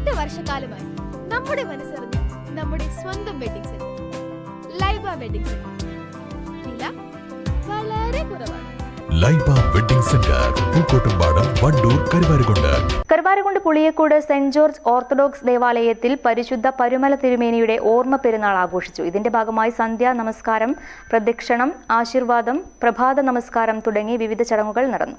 എട്ട് വർഷക്കാലമായി നമ്മുടെ മനസ്സറിഞ്ഞ് നമ്മുടെ സ്വന്തം wedding centre Laiba wedding centre വില വളരെ കുറവാണ്. Laiba wedding centre Pookkottumpadam Wandoor Karuvarakundu. Karuvarakundu Puliyakode saint George orthodox ദേവാലയത്തിൽ പരിശുദ്ധ പരുമല തിരുമേനിയുടെ ഓർമ്മ പെരുന്നാൾ ആഘോഷിച്ചു. ഇതിന്റെ ഭാഗമായി സന്ധ്യാ നമസ്കാരം പ്രദക്ഷിണം ആശീർവാദം പ്രഭാത നമസ്കാരം തുടങ്ങി വിവിധ ചടങ്ങുകൾ നടന്നു.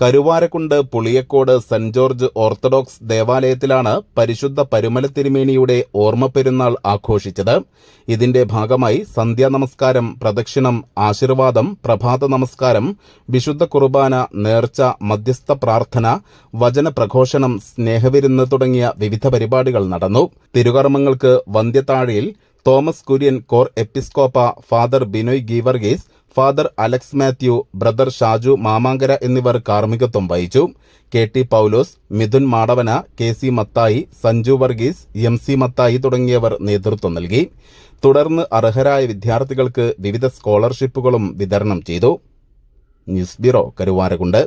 Karuvarakundu Puliyakode saint George orthodox ദേവാലയത്തിലാണ് പരിശുദ്ധ പരുമല തിരുമേനിയുടെ ഓർമ്മ പെരുന്നാൾ ആഘോഷിച്ചത്. ഇതിന്റെ ഭാഗമായി സന്ധ്യാ നമസ്കാരം പ്രദക്ഷിണം ആശീർവാദം പ്രഭാത നമസ്കാരം വിശുദ്ധ കുർബാന നേർച്ച മധ്യസ്ഥ പ്രാർത്ഥന വചന പ്രഘോഷണം സ്നേഹവിരുന്ന് തുടങ്ങിയ വിവിധ പരിപാടികൾ നടന്നു. തിരുകർമ്മങ്ങൾക്ക് വന്ധ്യതാഴിയിൽ തോമസ് കുര്യൻ കോർ എപ്പിസ്കോപ്പ father Binoy Geevarghese father Alex Mathew brother Shaju Mamankara എന്നിവർ കാർമ്മികത്വം വഹിച്ചു. K T Paulose Mithun Madavana K C Mathai Sanju Varghese M C Mathai തുടങ്ങിയവർ നേതൃത്വം നൽകി. തുടർന്ന് അർഹരായ വിദ്യാർത്ഥികൾക്ക് വിവിധ സ്കോളർഷിപ്പുകളും വിതരണം ചെയ്തു. News bureau Karuvarakundu.